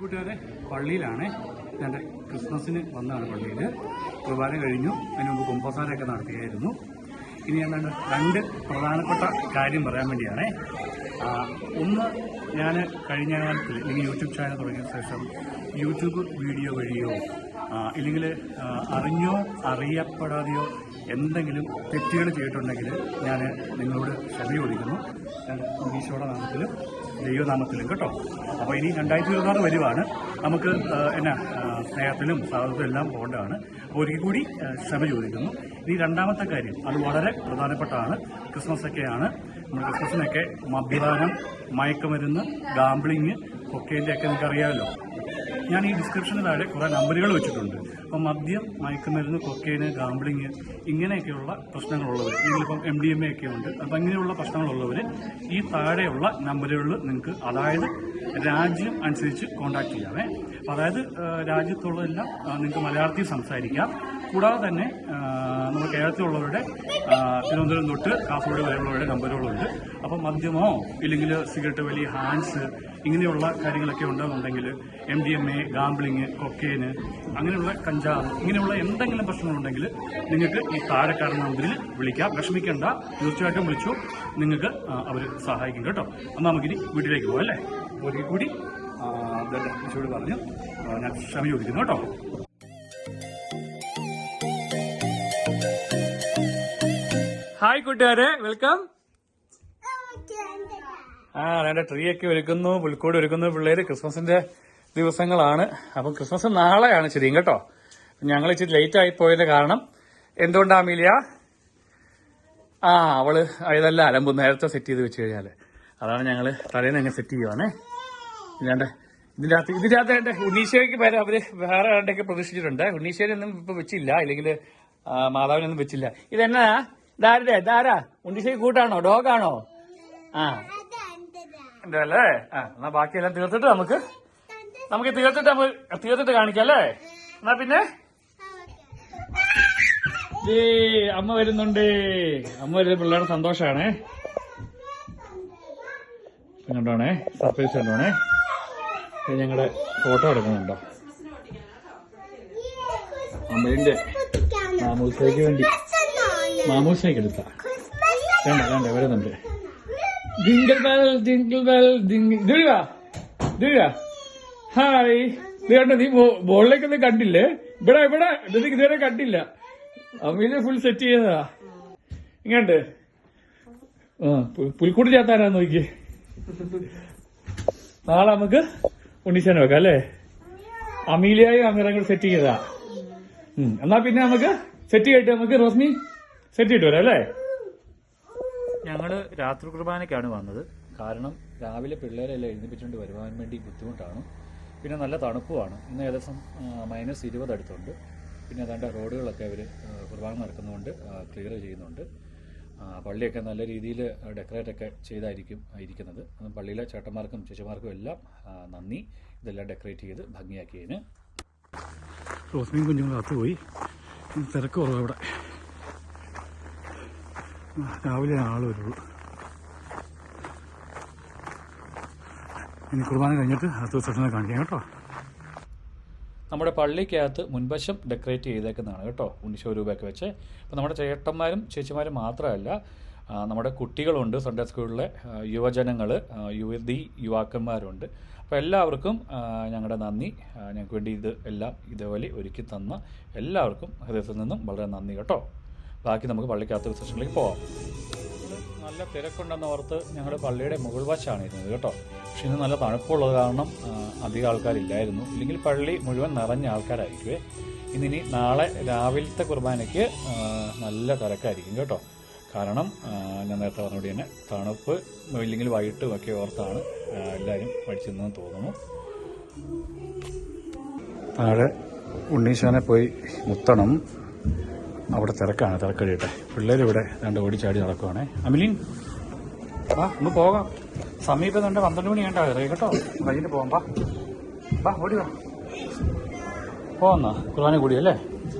കൂട്ടുകാരെ പള്ളിയിലാണ് ഞാൻ ക്രിസ്മസിന് വന്നതാണ് പള്ളിയിൽ കുർബാന കഴിഞ്ഞു. അതിന് മുമ്പ് കുമ്പസാരമൊക്കെ നടത്തിയായിരുന്നു. ഇനി ഞാൻ രണ്ട് പ്രധാനപ്പെട്ട കാര്യം പറയാൻ വേണ്ടിയാണ്. ഒന്ന് ഞാൻ കഴിഞ്ഞ കാലത്തിൽ അല്ലെങ്കിൽ യൂട്യൂബ് ചാനൽ തുടങ്ങിയ ശേഷം യൂട്യൂബ് വീഡിയോ വഴിയോ ഇല്ലെങ്കിൽ അറിഞ്ഞോ അറിയപ്പെടാതെയോ എന്തെങ്കിലും തെറ്റുകൾ ചെയ്തിട്ടുണ്ടെങ്കിൽ ഞാൻ നിങ്ങളോട് ക്ഷമ ചോദിക്കുന്നു ഈശോയുടെ നാമത്തിലും ദൈവനാമത്തിലും കേട്ടോ. അപ്പോൾ ഇനി രണ്ടായിരത്തി ഇരുപത്താറ് വരുവാണ്. നമുക്ക് എന്നാ സ്നേഹത്തിലും സാധനത്തിലും എല്ലാം പോകേണ്ടതാണ്. ഒരിക്കൽ കൂടി ക്ഷമ ചോദിക്കുന്നു. ഇനി രണ്ടാമത്തെ കാര്യം അത് വളരെ പ്രധാനപ്പെട്ടതാണ് ക്രിസ്മസ് ഒക്കെയാണ് നമ്മുടെ ക്രിസ്മസിനൊക്കെ മദ്യപാനം മയക്കുമരുന്ന് ഗാംബ്ലിങ് കൊക്കേന്റെ ഒക്കെ നിങ്ങൾക്ക് അറിയാമല്ലോ ഞാൻ ഈ ഡിസ്ക്രിപ്ഷന് താഴെ കുറേ നമ്പറുകൾ വെച്ചിട്ടുണ്ട്. അപ്പം മദ്യം മയക്കുമരുന്ന് കൊക്കേന് ഗാംബ്ലിങ് ഇങ്ങനെയൊക്കെയുള്ള പ്രശ്നങ്ങളുള്ളവർ ഇതിലിപ്പം എം ഡി എം എ ഒക്കെ ഉണ്ട്. അപ്പം ഇങ്ങനെയുള്ള പ്രശ്നങ്ങളുള്ളവർ ഈ താഴെയുള്ള നമ്പറുകളിൽ നിങ്ങൾക്ക് അതായത് രാജ്യം അനുസരിച്ച് കോൺടാക്ട് ചെയ്യാമേ അപ്പം അതായത് രാജ്യത്തുള്ളതെല്ലാം നിങ്ങൾക്ക് മലയാളത്തിൽ സംസാരിക്കാം. കൂടാതെ തന്നെ നമ്മുടെ കേരളത്തിലുള്ളവരുടെ തിരുവനന്തപുരം തൊട്ട് കാസർഗോഡ് വരെയുള്ളവരുടെ നമ്പറുകളുണ്ട്. അപ്പം മദ്യമോ ഇല്ലെങ്കിൽ സിഗരറ്റ് വലി ഹാൻസ് ഇങ്ങനെയുള്ള കാര്യങ്ങളൊക്കെ ഉണ്ടെന്നുണ്ടെങ്കിൽ M D M A gambling കൊക്കേന് അങ്ങനെയുള്ള കഞ്ചാവ് ഇങ്ങനെയുള്ള എന്തെങ്കിലും പ്രശ്നങ്ങളുണ്ടെങ്കിൽ നിങ്ങൾക്ക് ഈ താഴെക്കാരൻ നമ്പറിൽ വിളിക്കാം. വിഷമിക്കേണ്ട. തീർച്ചയായിട്ടും വിളിച്ചു. നിങ്ങൾക്ക് അവർ സഹായിക്കും കേട്ടോ. എന്നാൽ നമുക്കിനി വീട്ടിലേക്ക് പോകാം അല്ലേ? ഒരിക്കൽ കൂടി ഈശോയോട് പറഞ്ഞു ഞാൻ ക്ഷമ ചോദിക്കുന്നു കേട്ടോ. ഹായ് കൂട്ടുകാരെ. വെൽക്കം. ആ അതെ ട്രീ ഒക്കെ ഒരുക്കുന്നു പുൽക്കൂട് ഒരുക്കുന്നു പിള്ളേര്. ക്രിസ്മസിന്റെ ദിവസങ്ങളാണ്. അപ്പം ക്രിസ്മസ് നാളെയാണ് ശരി കേട്ടോ. ഞങ്ങൾ ഇച്ചിരി ലേറ്റ് ആയി പോയതിന്റെ കാരണം എന്തുകൊണ്ടാ അമീലിയ? ആ അവൾ ഇതല്ല അലമ്പ് നേരത്തെ സെറ്റ് ചെയ്ത് വെച്ച് കഴിഞ്ഞാൽ. അതാണ് ഞങ്ങൾ തലേന്ന് അങ്ങ് സെറ്റ് ചെയ്യുവാണേ. ഇല്ലാണ്ട് ഇതിന്റെ അകത്ത് ഇതിന്റെ അകത്ത് എന്റെ ഉണ്ണീശ്വരയ്ക്ക് പേര് അവർ വേറെ ആരുടെയൊക്കെ പ്രതീക്ഷിച്ചിട്ടുണ്ട്. ഉണ്ണീശ്വരൊന്നും ഇപ്പൊ വെച്ചില്ല. അല്ലെങ്കിൽ മാതാവിനൊന്നും വെച്ചില്ല. ഇതെന്നാ? ഇതാരുടെ? ഇതാരാ? ഉണ്ണീശ്വരി കൂട്ടാണോ? ഡോഗാണോ? ആ. അല്ലേ ആ എന്നാ ബാക്കിയെല്ലാം തീർത്തിട്ട് നമുക്ക്? നമുക്ക് തീർത്തിട്ട് തീർത്തിട്ട് കാണിക്കാം അല്ലേ എന്നാ പിന്നെ? അമ്മ വരുന്നുണ്ട്. അമ്മ വരുന്ന പിള്ളേരുടെ സന്തോഷാണേ. കണ്ടോണേ? സർപ്രൈസ് കണ്ടോണേ? ഞങ്ങളുടെ ഫോട്ടോ എടുക്കുന്നുണ്ടോ? അമ്മേന്റെ മാമൂസയ്ക്ക് വേണ്ടി. മാമൂസയ്ക്ക് എടുത്ത. വേണ്ട വേണ്ട വരുന്നുണ്ട്. ഡിങ്കിൾ ബെൽ ഡിങ്കിൾ ബെൽ ഡിങ്കിൾ ദുരിക ദുരിക ഹായ് ഇത് നീ ബോളിലേക്കൊന്നും കണ്ടില്ലേ? ഇവിടെ ഇവിടെ. ഇത് ഇതുവരെ കണ്ടില്ല. അമ്മീനെ ഫുൾ സെറ്റ് ചെയ്തതാ. ഇങ്ങണ്ട് ആ പു- പുൽക്കൂട് നോക്കി നാളെ നമുക്ക് ഉണ്ണിച്ചാൻ വെക്കാം അല്ലേ? അമീലിയായും അമീറയും കൂടെ സെറ്റ് ചെയ്തതാ. എന്നാ പിന്നെ നമുക്ക് സെറ്റ് ചെയ്തിട്ട് നമുക്ക് റോസ്മി സെറ്റ് ചെയ്തിട്ട് വരാം അല്ലേ? ഞങ്ങൾ രാത്രി കുർബാനയ്ക്കാണ് വന്നത്. കാരണം രാവിലെ പിള്ളേരെല്ലാം എഴുന്നേപ്പിച്ചുകൊണ്ട് വരുവാൻ വേണ്ടി ബുദ്ധിമുട്ടാണ്. പിന്നെ നല്ല തണുപ്പുമാണ്. ഇന്ന് ഏകദേശം മൈനസ് ഇരുപത് അടുത്തുണ്ട്. പിന്നെ ഏതാണ്ട് റോഡുകളൊക്കെ അവർ കുർബാന നടക്കുന്നതുകൊണ്ട് ക്ലിയർ ചെയ്യുന്നുണ്ട് പള്ളിയൊക്കെ നല്ല രീതിയിൽ ഡെക്കറേറ്റ് ഒക്കെ ചെയ്തായിരിക്കും ഇരിക്കുന്നത് പള്ളിയിലെ ചേട്ടന്മാർക്കും ചേച്ചിമാർക്കും എല്ലാം നന്ദി. ഇതെല്ലാം ഡെക്കറേറ്റ് ചെയ്ത് ഭംഗിയാക്കിയതിന്. റോസ്മിയും കുഞ്ഞുങ്ങളും അകത്ത് പോയി. തിരക്ക് കുറവ് ഇവിടെ. ആ, രാവിലെ വരുള്ളൂ ഇനി കുർബാന കഴിഞ്ഞിട്ട് അടുത്ത സെഷനെ കാണിക്കാം കേട്ടോ. നമ്മുടെ പള്ളിക്കകത്ത് മുൻവശം ഡെക്കറേറ്റ് ചെയ്തേക്കുന്നതാണ് കേട്ടോ ഉണ്ണിശോ രൂപയൊക്കെ വെച്ച്. അപ്പോൾ നമ്മുടെ ചേട്ടന്മാരും ചേച്ചിമാരും മാത്രമല്ല നമ്മുടെ കുട്ടികളുണ്ട് സൺഡേ സ്കൂളിലെ യുവജനങ്ങൾ യുവതി യുവാക്കന്മാരുണ്ട്. അപ്പോൾ എല്ലാവർക്കും ഞങ്ങളുടെ നന്ദി. ഞങ്ങൾക്ക് വേണ്ടി ഇത് എല്ലാം ഇതേപോലെ ഒരുക്കി തന്ന എല്ലാവർക്കും ഹൃദയത്തിൽ നിന്നും വളരെ നന്ദി കേട്ടോ. ബാക്കി നമുക്ക് പള്ളിക്കകത്ത് സെഷനിലേക്ക് പോവാം. നല്ല തിരക്കുണ്ടെന്ന് ഓർത്ത് ഞങ്ങളുടെ പള്ളിയുടെ മുകൾ വശമാണ് ഇരുന്നത് കേട്ടോ. പക്ഷെ ഇന്ന് നല്ല തണുപ്പുള്ളത് കാരണം അധികം ആൾക്കാരില്ലായിരുന്നു. ഇല്ലെങ്കിൽ പള്ളി മുഴുവൻ നിറഞ്ഞ ആൾക്കാരായിരിക്കുമേ ഇന്നിനി നാളെ രാവിലത്തെ കുർബാനയ്ക്ക് നല്ല തിരക്കായിരിക്കും കേട്ടോ. കാരണം ഞാൻ നേരത്തെ പറഞ്ഞുകൂടി തന്നെ തണുപ്പ് ഇല്ലെങ്കിൽ വൈകിട്ടും ഒക്കെ ഓർത്താണ് എല്ലാവരും പഠിച്ചെന്ന് തോന്നുന്നു. താഴെ ഉണ്ണീശാനെ പോയി മുത്തണം. അവിടെ തിരക്കാണ് തിരക്കടിയട്ടെ പിള്ളേർ ഇവിടെ രണ്ട് ഓടിച്ചാടി നടക്കുവാണേ. അമിലിൻ ആ ഒന്ന് പോകാം. സമീപം തന്നെ പന്ത്രണ്ട് മണി വേണ്ട കേട്ടോ? കഴിഞ്ഞിട്ട് പോകാം വാ. വാ ഓടി വാ. പോന്നാ കുർബാന കൂടി അല്ലേ?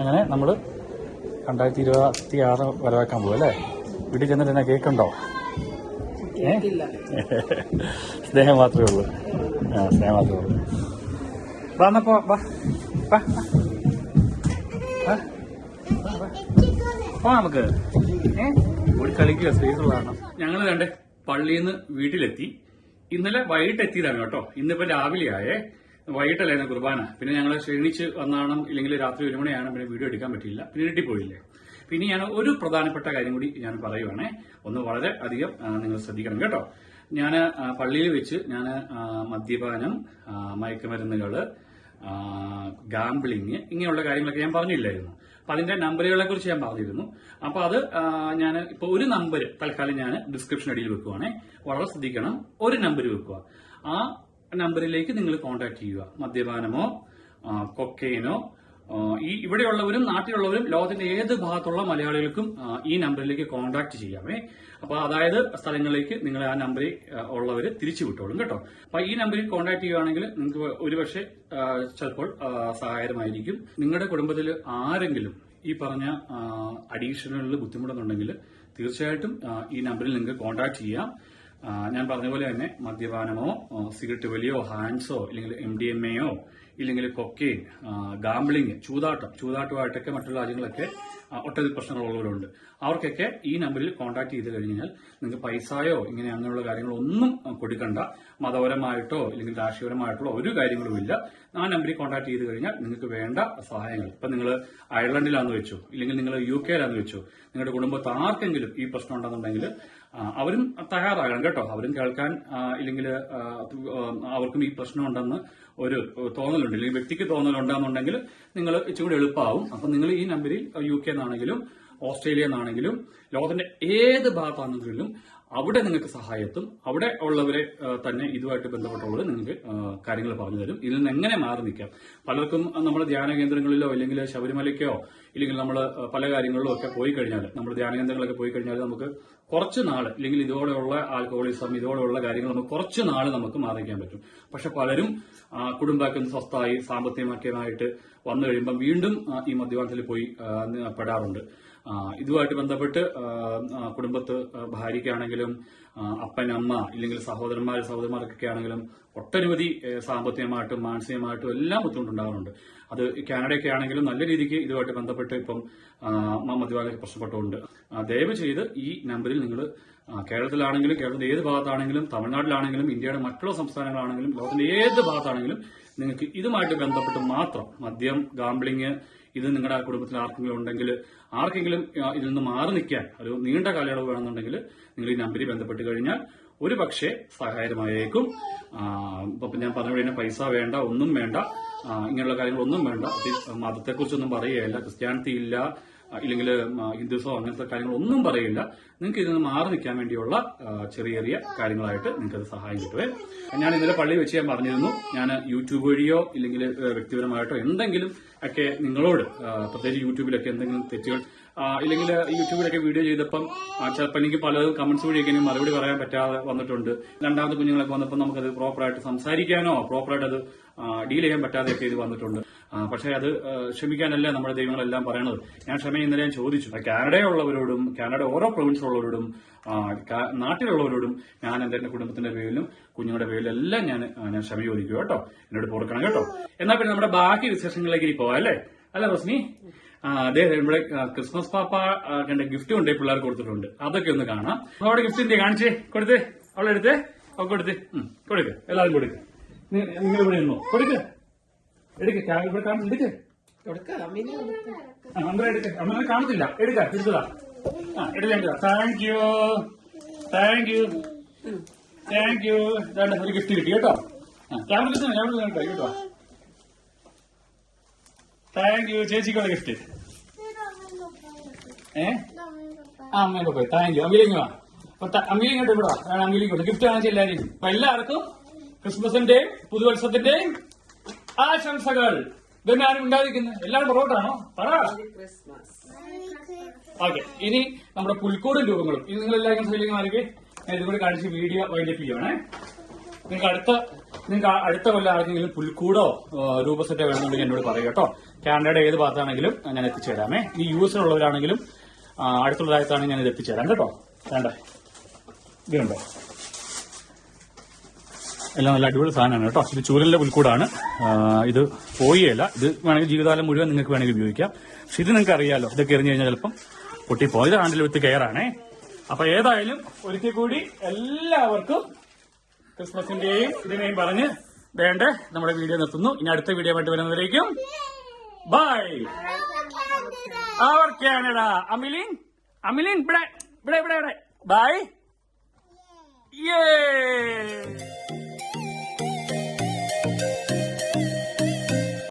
അങ്ങനെ നമ്മൾ രണ്ടായിരത്തി ഇരുപത്തി ആറ് വരവാക്കാൻ പോകും അല്ലേ? വീട്ടിൽ ചെന്നിട്ട് എന്നാ കേക്കുണ്ടോ? ഏ? സ്നേഹം മാത്രമേ ഉള്ളൂ. ആ സ്നേഹം മാത്രമേ ഉള്ളൂ. വന്നപ്പോ വാ വാ. വാ. വാ നമുക്ക് ഓടി ഒരു കളിക്കുക ഞങ്ങൾ രണ്ട് പള്ളിയിൽ നിന്ന് വീട്ടിലെത്തി. ഇന്നലെ വൈകിട്ട് എത്തിയതാണ് കേട്ടോ. ഇന്നിപ്പോ രാവിലെ ആയേ വൈകിട്ടല്ലായിരുന്നു കുർബാന. പിന്നെ ഞങ്ങൾ ക്ഷണിച്ച് വന്നാണ് ഇല്ലെങ്കിൽ രാത്രി ഒരു മണിയാണ് പിന്നെ വീഡിയോ എടുക്കാൻ പറ്റിയില്ല. പിന്നെ വീട്ടിൽ പോയില്ലേ പിന്നെ ഞാൻ ഒരു പ്രധാനപ്പെട്ട കാര്യം കൂടി ഞാൻ പറയുവാണേ. ഒന്ന് വളരെ അധികം നിങ്ങൾ ശ്രദ്ധിക്കണം കേട്ടോ. ഞാൻ പള്ളിയിൽ വെച്ച് ഞാൻ മദ്യപാനം മയക്കുമരുന്നുകൾ മയക്കുമരുന്നുകൾ ഗാംബ്ലിങ് ഇങ്ങനെയുള്ള കാര്യങ്ങളൊക്കെ ഞാൻ പറഞ്ഞില്ലായിരുന്നു. അപ്പൊ അതിന്റെ നമ്പറുകളെ കുറിച്ച് ഞാൻ പറഞ്ഞിരുന്നു. അപ്പൊ അത് ഞാൻ ഇപ്പൊ ഒരു നമ്പർ തൽക്കാലം ഞാൻ ഡിസ്ക്രിപ്ഷൻ അടിയിൽ വെക്കുവാണേ. വളരെ ശ്രദ്ധിക്കണം. ഒരു നമ്പർ വെക്കുക. ആ നമ്പറിലേക്ക് നിങ്ങൾ കോൺടാക്ട് ചെയ്യുക. മദ്യപാനമോ കൊക്കൈനോ ഈ ഇവിടെയുള്ളവരും നാട്ടിലുള്ളവരും ലോകത്തിന്റെ ഏത് ഭാഗത്തുള്ള മലയാളികൾക്കും ഈ നമ്പറിലേക്ക് കോൺടാക്ട് ചെയ്യാമേ. അപ്പൊ അതായത് സ്ഥലങ്ങളിലേക്ക് നിങ്ങൾ ആ നമ്പറിൽ ഉള്ളവർ തിരിച്ചു വിട്ടോളും കേട്ടോ. അപ്പൊ ഈ നമ്പറിൽ കോൺടാക്ട് ചെയ്യുകയാണെങ്കിൽ നിങ്ങൾക്ക് ഒരുപക്ഷെ ചിലപ്പോൾ സഹായകരമായിരിക്കും. നിങ്ങളുടെ കുടുംബത്തിൽ ആരെങ്കിലും ഈ പറഞ്ഞ അഡീഷണലിൽ ബുദ്ധിമുട്ടുന്നുണ്ടെങ്കിൽ തീർച്ചയായിട്ടും ഈ നമ്പറിൽ നിങ്ങൾക്ക് കോൺടാക്ട് ചെയ്യാം. ഞാൻ പറഞ്ഞ പോലെ തന്നെ മദ്യപാനമോ സിഗരറ്റ് വലിയോ ഹാൻസോ അല്ലെങ്കിൽ എം ഡി എം എയോ ഇല്ലെങ്കിൽ കൊക്കെയിൻ ഗാംബ്ലിങ് ചൂതാട്ടം ചൂതാട്ടമായിട്ടൊക്കെ മറ്റുള്ള രാജ്യങ്ങളൊക്കെ ഒട്ടേ ഒട്ടനവധി പ്രശ്നങ്ങളുള്ളവരുണ്ട്. അവർക്കൊക്കെ ഈ നമ്പറിൽ കോൺടാക്ട് ചെയ്ത് കഴിഞ്ഞാൽ നിങ്ങൾക്ക് പൈസയോ ഇങ്ങനെ അങ്ങനെയുള്ള കാര്യങ്ങളൊന്നും കൊടുക്കണ്ട. മതപരമായിട്ടോ അല്ലെങ്കിൽ രാഷ്ട്രീയപരമായിട്ടോ ഒരു കാര്യങ്ങളും ഇല്ല. ആ നമ്പറിൽ കോൺടാക്ട് ചെയ്ത് കഴിഞ്ഞാൽ നിങ്ങൾക്ക് വേണ്ട സഹായങ്ങൾ. ഇപ്പൊ നിങ്ങൾ അയർലൻഡിലാന്ന് വെച്ചു ഇല്ലെങ്കിൽ നിങ്ങൾ യു കെയിലാന്ന് വെച്ചു നിങ്ങളുടെ കുടുംബത്ത് ആർക്കെങ്കിലും ഈ പ്രശ്നം ഉണ്ടെന്നുണ്ടെങ്കിൽ അവരും തയ്യാറാകണം കേട്ടോ. അവരും കേൾക്കാൻ ഇല്ലെങ്കിൽ അവർക്കും ഈ പ്രശ്നമുണ്ടെന്ന് ഒരു തോന്നലുണ്ട്. അല്ലെങ്കിൽ വ്യക്തിക്ക് തോന്നലുണ്ടെന്നുണ്ടെങ്കിൽ നിങ്ങൾ ഇച്ചിരി എളുപ്പമാവും അപ്പം നിങ്ങൾ ഈ നമ്പറിൽ യു കെ എന്നാണെങ്കിലും ഓസ്ട്രേലിയ എന്നാണെങ്കിലും ലോകത്തിന്റെ ഏത് ഭാഗത്താണെങ്കിലും അവിടെ നിങ്ങൾക്ക് സഹായത്തും അവിടെ ഉള്ളവരെ തന്നെ ഇതുമായിട്ട് ബന്ധപ്പെട്ടുള്ളത് നിങ്ങൾക്ക് കാര്യങ്ങൾ പറഞ്ഞു തരും. ഇതിൽ നിന്ന് എങ്ങനെ മാറി നിൽക്കാം? പലർക്കും നമ്മുടെ ധ്യാന കേന്ദ്രങ്ങളിലോ അല്ലെങ്കിൽ ശബരിമലയ്ക്കോ ഇല്ലെങ്കിൽ നമ്മൾ പല കാര്യങ്ങളിലോ ഒക്കെ പോയി കഴിഞ്ഞാൽ നമ്മൾ ധ്യാന കേന്ദ്രങ്ങളൊക്കെ പോയി കഴിഞ്ഞാൽ നമുക്ക് കുറച്ച് നാൾ ഇല്ലെങ്കിൽ ഇതോടെയുള്ള ആൽക്കഹോളിസം ഇതോടെയുള്ള കാര്യങ്ങൾ നമുക്ക് കുറച്ച് നാൾ നമുക്ക് മാറിക്കാൻ പറ്റും. പക്ഷെ പലരും ആ, സ്വസ്ഥായി സാമ്പത്തികമാക്കിയതായിട്ട് വന്നു കഴിയുമ്പോൾ വീണ്ടും ഈ മദ്യപാനത്തിൽ പോയി പെടാറുണ്ട്. ഇതുമായിട്ട് ബന്ധപ്പെട്ട് കുടുംബത്ത് ഭാര്യയ്ക്കാണെങ്കിലും അപ്പൻ അമ്മ ഇല്ലെങ്കിൽ സഹോദരന്മാർ സഹോദരന്മാർക്കൊക്കെ ആണെങ്കിലും ഒട്ടനവധി സാമ്പത്തികമായിട്ടും മാനസികമായിട്ടും എല്ലാം ബുദ്ധിമുട്ടുണ്ടാകുന്നുണ്ട് അത് കാനഡയൊക്കെ ആണെങ്കിലും നല്ല രീതിക്ക് ഇതുമായിട്ട് ബന്ധപ്പെട്ട് ഇപ്പം മദ്യപാലൊക്കെ പ്രശ്നപ്പെട്ടുകൊണ്ട്. ദയവ് ചെയ്ത് ഈ നമ്പറിൽ നിങ്ങൾ കേരളത്തിലാണെങ്കിലും കേരളത്തിന്റെ ഏത് ഭാഗത്താണെങ്കിലും തമിഴ്നാട്ടിലാണെങ്കിലും ഇന്ത്യയുടെ മറ്റുള്ള സംസ്ഥാനങ്ങളാണെങ്കിലും ലോകത്തിന്റെ ഏത് ഭാഗത്താണെങ്കിലും നിങ്ങൾക്ക് ഇതുമായിട്ട് ബന്ധപ്പെട്ട് മാത്രം മദ്യം ഗാംബ്ലിങ് ഇത് നിങ്ങളുടെ കുടുംബത്തിൽ ആർക്കെങ്കിലും ഉണ്ടെങ്കിൽ ആർക്കെങ്കിലും ഇതിൽ നിന്ന് മാറി നിൽക്കാൻ ഒരു നീണ്ട കാലയളവ് വേണമെന്നുണ്ടെങ്കിൽ നിങ്ങൾ ഈ നമ്പറിൽ ബന്ധപ്പെട്ട് കഴിഞ്ഞാൽ ഒരു പക്ഷേ സഹായകരമായേക്കും. ഇപ്പം ഞാൻ പറഞ്ഞു കഴിഞ്ഞാൽ പൈസ വേണ്ട ഒന്നും വേണ്ട. ഇങ്ങനെയുള്ള കാര്യങ്ങളൊന്നും വേണ്ട. മതത്തെക്കുറിച്ചൊന്നും പറയുകയല്ല. ക്രിസ്ത്യാനിറ്റി ഇല്ല. ഇല്ലെങ്കിൽ ഹിന്ദുസോ അങ്ങനത്തെ കാര്യങ്ങളൊന്നും പറയില്ല. നിങ്ങൾക്ക് ഇതിൽ നിന്ന് മാറി നിൽക്കാൻ വേണ്ടിയുള്ള ചെറിയ ചെറിയ കാര്യങ്ങളായിട്ട് നിങ്ങൾക്ക് അത് സഹായം കിട്ടുവേ. ഞാൻ ഇന്നലെ പള്ളി വെച്ച് ഞാൻ പറഞ്ഞിരുന്നു. ഞാൻ യൂട്യൂബ് വഴിയോ ഇല്ലെങ്കിൽ വ്യക്തിപരമായിട്ടോ എന്തെങ്കിലും ഒക്കെ നിങ്ങളോട് പ്രത്യേകിച്ച് യൂട്യൂബിലൊക്കെ എന്തെങ്കിലും തെറ്റുകൾ ഇല്ലെങ്കിൽ യൂട്യൂബിലൊക്കെ വീഡിയോ ചെയ്തപ്പം ചിലപ്പോൾ എനിക്ക് പലതും കമന്റ്സ് വഴിയൊക്കെ മറുപടി പറയാൻ പറ്റാതെ വന്നിട്ടുണ്ട്. രണ്ടാമത്തെ കുഞ്ഞുങ്ങളൊക്കെ വന്നപ്പോൾ നമുക്കത് പ്രോപ്പറായിട്ട് സംസാരിക്കാനോ പ്രോപ്പറായിട്ട് അത് ഡീൽ ചെയ്യാൻ പറ്റാതെയൊക്കെ ഇത് വന്നിട്ടുണ്ട്. പക്ഷെ അത് ക്ഷമിക്കാനല്ല നമ്മുടെ ദൈവങ്ങളെല്ലാം പറയണത്. ഞാൻ ക്ഷമ ഇന്നലെ ഞാൻ ചോദിച്ചു കാനഡയുള്ളവരോടും കാനഡ ഓരോ പ്രൊവിൻസിലുള്ളവരോടും നാട്ടിലുള്ളവരോടും ഞാൻ എന്റെ കുടുംബത്തിന്റെ പേരിലും കുഞ്ഞുങ്ങളുടെ പേരിലും എല്ലാം ഞാൻ ഞാൻ ക്ഷമ ചോദിക്കുക കേട്ടോ. എന്നോട് പൊറുക്കണം കേട്ടോ. എന്നാൽ പിന്നെ നമ്മുടെ ബാക്കി വിശേഷങ്ങളിലേക്ക് ഇനി പോവാം അല്ലേ? അല്ല റസ്മി അതെ നമ്മുടെ ക്രിസ്മസ് പാപ്പ കണ്ട ഗിഫ്റ്റ് കൊണ്ടേ പിള്ളേർക്ക് കൊടുത്തിട്ടുണ്ട്. അതൊക്കെ ഒന്ന് കാണാം. അവിടെ ഗിഫ്റ്റ് എന്തേ കാണിച്ചേ? കൊടുത്തേ? അവളെടുത്തേ? അവ കൊടുത്തേ? കൊടുക്കുക കൊടുക്ക്. എല്ലാവരും കൊടുക്ക്. നി- നിങ്ങൾ ഇവിടെ ഇരുന്നു? കൊടുക്ക്. എടുക്ക്. ഇവിടെ കാണും എടുക്ക്. അമ്മ എടുക്ക്. അമ്മ കാണത്തില്ല. എടുക്ക. എടുത്തതാ ആ എടുക്ക thank you thank you thank you ഇതാണ്ട് ഒരു ഗിഫ്റ്റ് കിട്ടി കേട്ടോ. ക്യാമറ കിട്ടുന്നു ക്യാമറ കേട്ടോ കേട്ടോ. താങ്ക് യു ചേച്ചിക്കുള്ള ഗിഫ്റ്റ് ഏ? ആ അമ്മയൊക്കെ പോയി. താങ്ക് യു അമ്മയിലേക്ക് വാ. അപ്പൊ അമ്മയിലേക്ക് ഇവിടെ വാ. അമ്മയിലേക്ക് ഗിഫ്റ്റ് വാങ്ങിച്ച എല്ലാവരും അപ്പൊ എല്ലാവർക്കും ക്രിസ്മസിന്റെയും പുതുവത്സരത്തിന്റെയും ആശംസകൾ. ഇതന്നെ ആരും ഉണ്ടായിരിക്കുന്നത് എല്ലാവരും പുറകോട്ടാണോ? പറ. ഓക്കെ ഇനി നമ്മുടെ പുൽക്കൂടും രൂപങ്ങളും. ഇത് നിങ്ങൾ എല്ലാവരും ശ്രദ്ധിക്കുന്ന മാറിക്ക്. ഞാൻ ഇതുകൂടി കാണിച്ച് വീഡിയോ വൈൻഡപ്പ് ചെയ്യുവാണേ. നിങ്ങൾക്ക് അടുത്ത നിങ്ങൾക്ക് അടുത്ത കൊല്ലം ആർക്കെങ്കിലും പുൽക്കൂടോ രൂപസെറ്റോ വേണമെന്നുണ്ടെങ്കിൽ എന്നോട് പറയൂ കേട്ടോ. കാനഡയുടെ ഏത് ഭാഗത്താണെങ്കിലും ഞാൻ എത്തിച്ചേരാമേ. ഈ യു എസിലുള്ളവരാണെങ്കിലും ഉള്ളവരാണെങ്കിലും അടുത്തുള്ള രാജ്യത്താണെങ്കിൽ ഞാൻ ഇത് എത്തിച്ചേരാം കേട്ടോ. വേണ്ട? ഇതുണ്ടോ എല്ലാം നല്ല അടിപൊളി സാധനമാണ് കേട്ടോ. ഇത് ചൂരലിന്റെ പുൽക്കൂടാണ്. ഇത് പോയിയല്ല ഇത് വേണമെങ്കിൽ ജീവിതകാലം മുഴുവൻ നിങ്ങൾക്ക് വേണമെങ്കിൽ ഉപയോഗിക്കാം. പക്ഷെ ഇത് നിങ്ങൾക്ക് അറിയാലോ ഇതൊക്കെ എറിഞ്ഞു കഴിഞ്ഞാൽ ചിലപ്പം പൊട്ടി ഇത് ആണ്ടിൽ വിത്ത് കെയറാണേ അപ്പൊ ഏതായാലും ഒരിക്കൽ കൂടി എല്ലാവർക്കും ക്രിസ്മസിന്റെയും ഇതിനെയും പറഞ്ഞ് വേണ്ട നമ്മുടെ വീഡിയോ നിർത്തുന്നു. ഇനി അടുത്ത വീഡിയോ ആയിട്ട് വരുന്നതിലേക്കും ബൈ. അവർ കാനഡ അമിലിൻ അമിലിൻ ഇവിടെ ഇവിടെ ഇവിടെ ഇവിടെ. ബൈ. യേ